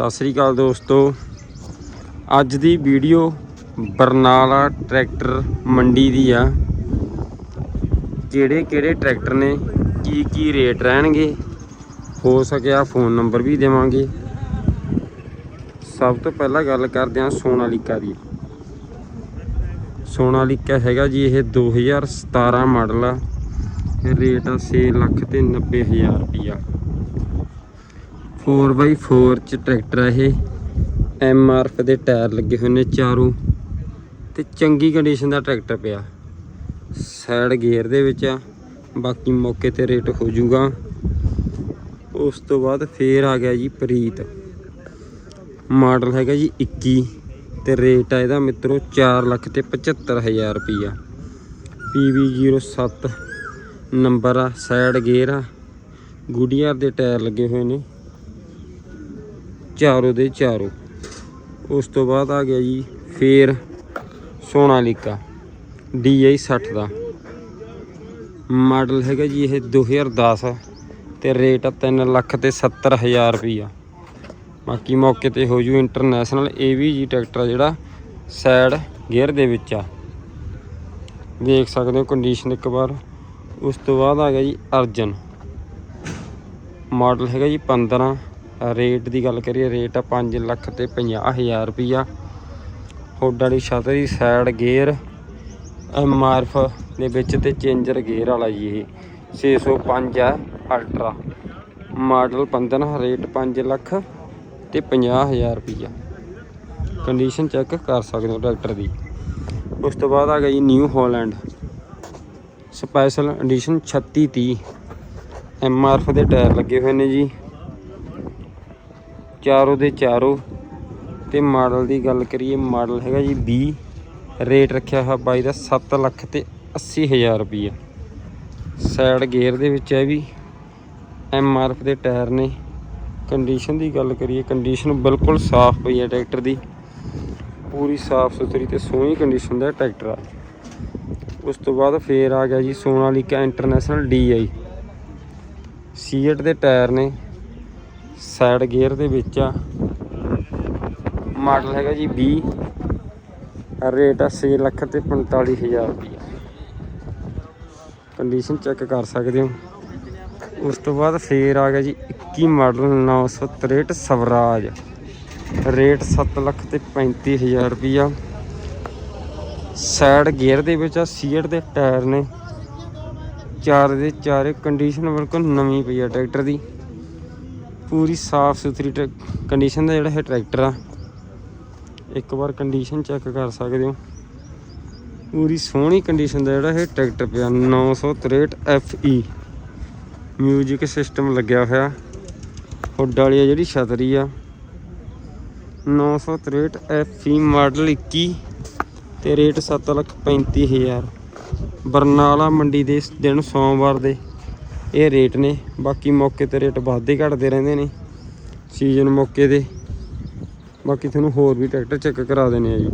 ਸਤਿ ਸ੍ਰੀ ਅਕਾਲ ਦੋਸਤੋ। ਅੱਜ ਦੀ video Barnala tractor ਮੰਡੀ ਦੀ ਆ। ਕਿਹੜੇ ਕਿਹੜੇ ਟਰੈਕਟਰ ਨੇ, ਕੀ ਕੀ ਰੇਟ ਰਹਿਣਗੇ, ਹੋ ਸਕਿਆ ਫੋਨ ਨੰਬਰ ਵੀ ਦੇਵਾਂਗੇ। ਸਭ ਤੋਂ ਪਹਿਲਾਂ ਗੱਲ ਕਰਦੇ ਹਾਂ ਸੋਨਾਲੀਕਾ ਦੀ। ਸੋਨਾਲੀਕਾ ਹੈਗਾ ਜੀ ਇਹ 2017 ਮਾਡਲ ਆ। ਰੇਟ ਆ 6 ਲੱਖ ਤੇ 90 ਹਜ਼ਾਰ ਰੁਪਈਆ। 4x4 ਚ ਟਰੈਕਟਰ ਆ ਇਹ। ਐਮਆਰਐਫ ਦੇ ਟਾਇਰ ਲੱਗੇ ਹੋਏ ਨੇ ਚਾਰੋਂ। ਤੇ ਚੰਗੀ ਕੰਡੀਸ਼ਨ ਦਾ ਟਰੈਕਟਰ ਪਿਆ। ਸਾਈਡ ਗੇਅਰ ਦੇ ਵਿੱਚ ਆ। ਬਾਕੀ ਮੌਕੇ ਤੇ ਰੇਟ ਹੋ ਜਾਊਗਾ ਉਸ ਤੋਂ ਬਾਅਦ ਫੇਰ ਆ ਗਿਆ ਜੀ ਪ੍ਰੀਤ। ਮਾਡਲ ਹੈਗਾ ਜੀ 21 ਤੇ ਰੇਟ ਆ ਇਹਦਾ ਮਿੱਤਰੋ 4 ਲੱਖ ਤੇ 75000 ਰੁਪਈਆ। PV07 ਨੰਬਰ ਆ। ਸਾਈਡ ਗੇਅਰ ਆ। ਗੁਡੀਆਰ ਦੇ ਟਾਇਰ ਲੱਗੇ ਹੋਏ ਨੇ। ਚਾਰੋਂ ਦੇ ਚਾਰੋ। ਉਸ ਤੋਂ ਬਾਅਦ ਆ ਗਿਆ ਜੀ ਫੇਰ ਸੋਨਾਲੀਕਾ DI 60 ਦਾ। ਮਾਡਲ ਹੈਗਾ ਜੀ ਇਹ 2010 ਤੇ ਰੇਟ ਆ 3 ਲੱਖ ਤੇ 70000 ਰੁਪਈਆ। ਬਾਕੀ ਮੌਕੇ ਤੇ ਹੋ ਜੂ ਇੰਟਰਨੈਸ਼ਨਲ ਇਹ ਵੀ ਜੀ ਟਰੈਕਟਰ ਜਿਹੜਾ ਸਾਈਡ ਗੇਅਰ ਦੇ ਵਿੱਚ ਆ। ਦੇਖ ਸਕਦੇ ਹੋ ਕੰਡੀਸ਼ਨ ਇੱਕ ਵਾਰ। ਉਸ ਤੋਂ ਬਾਅਦ ਆ ਗਿਆ ਜੀ ਅਰਜਨ। ਮਾਡਲ ਹੈਗਾ ਜੀ 15 ਰੇਟ ਦੀ ਗੱਲ ਕਰੀਏ ਰੇਟ ਆ 5 ਲੱਖ ਤੇ 50000 ਰੁਪਈਆ। ਹੋਡ ਵਾਲੀ ਛੱਤ ਦੀ side gear M R F ਦੇ ਵਿੱਚ ਤੇ ਚੇਂਜਰ ਗੇਅਰ ਵਾਲਾ ਜੀ ਇਹ। 605 ਆ ਅਲਟਰਾ ਮਾਡਲ 15 ਰੇਟ 5 ਲੱਖ ਤੇ 50000 ਰੁਪਈਆ। ਕੰਡੀਸ਼ਨ ਚੈੱਕ ਕਰ ਸਕਦੇ ਹੋ ਟਰੈਕਟਰ ਦੀ। ਉਸ ਤੋਂ ਬਾਅਦ ਆ ਗਈ New Holland special edition 3630 F ਦੇ ਟਾਇਰ ਲੱਗੇ ਹੋਏ ਨੇ ਜੀ। ਚਾਰੋਂ ਦੇ ਚਾਰੋਂ। ਤੇ ਮਾਡਲ ਦੀ ਗੱਲ ਕਰੀਏ, ਮਾਡਲ ਹੈਗਾ ਜੀ 20 ਰੇਟ ਰੱਖਿਆ ਹੋਇਆ ਬਾਈ ਦਾ 7 ਲੱਖ ਤੇ 80000 ਰੁਪਈਆ। ਸਾਈਡ ਗੇਅਰ ਦੇ ਵਿੱਚ ਹੈ ਵੀ ਐਮਆਰਐਫ ਦੇ ਟਾਇਰ ਨੇ। ਕੰਡੀਸ਼ਨ ਦੀ ਗੱਲ ਕਰੀਏ ਕੰਡੀਸ਼ਨ ਬਿਲਕੁਲ ਸਾਫ਼ ਪਈ ਹੈ ਟਰੈਕਟਰ ਦੀ। ਪੂਰੀ ਸਾਫ਼ ਸੁਥਰੀ ਤੇ ਸੋਹਣੀ ਕੰਡੀਸ਼ਨ ਦਾ ਟਰੈਕਟਰ ਆ। ਉਸ ਤੋਂ ਬਾਅਦ ਫੇਰ ਆ ਗਿਆ ਜੀ ਸੋਨਾਲੀਕਾ ਇੰਟਰਨੈਸ਼ਨਲ DI ਸੀਟ ਦੇ ਟਾਇਰ ਨੇ। ਸਾਈਡ ਗੇਅਰ ਦੇ ਵਿੱਚ ਆ। ਮਾਡਲ ਹੈਗਾ ਜੀ 20 ਰੇਟ ਆ 6 ਲੱਖ ਤੇ 45000 ਰੁਪਇਆ ਕੰਡੀਸ਼ਨ ਚੈੱਕ ਕਰ ਸਕਦੇ ਹੋ। ਉਸ ਤੋਂ ਬਾਅਦ ਫੇਰ ਆ ਗਿਆ ਜੀ 21 ਮਾਡਲ 963 ਸਵਰਾਜ। ਰੇਟ 7 ਲੱਖ ਤੇ 35000 ਰੁਪਇਆ ਸਾਈਡ ਗੇਅਰ ਦੇ ਵਿੱਚ ਆ ਸੀਟ ਦੇ ਟਾਇਰ ਨੇ। ਚਾਰ ਦੇ ਚਾਰੇ ਕੰਡੀਸ਼ਨ ਬਿਲਕੁਲ ਨਵੀਂ ਪਈ ਆ ਟਰੈਕਟਰ ਦੀ। ਪੂਰੀ ਸਾਫ਼ ਸੁਥਰੀ ਕੰਡੀਸ਼ਨ ਦਾ ਜਿਹੜਾ ਇਹ ਟਰੈਕਟਰ ਆ, ਇੱਕ ਵਾਰ ਕੰਡੀਸ਼ਨ ਚੈੱਕ ਕਰ ਸਕਦੇ ਹੋ। ਪੂਰੀ ਸੋਹਣੀ ਕੰਡੀਸ਼ਨ ਦਾ ਜਿਹੜਾ ਇਹ ਟਰੈਕਟਰ ਪਿਆ 963 FE ਮਿਊਜ਼ਿਕ ਸਿਸਟਮ ਲੱਗਿਆ ਹੋਇਆ। ਹੁੱਡ ਵਾਲੀ ਆ ਜਿਹੜੀ ਛਤਰੀ ਆ। 963 FE ਮਾਡਲ 21 ਤੇ ਰੇਟ 7 ਲੱਖ 35000 ਬਰਨਾਲਾ ਮੰਡੀ ਦੇ ਦਿਨ ਸੋਮਵਾਰ ਦੇ ਇਹ ਰੇਟ ਨੇ, ਬਾਕੀ ਮੌਕੇ ਤੇ ਰੇਟ ਵੱਧਦੇ ਘਟਦੇ ਰਹਿੰਦੇ ਨੇ ਸੀਜ਼ਨ ਮੌਕੇ ਦੇ। ਬਾਕੀ ਤੁਹਾਨੂੰ ਹੋਰ ਵੀ ਟਰੈਕਟਰ ਚੈੱਕ ਕਰਾ ਦੇਣੇ ਆ ਜੀ।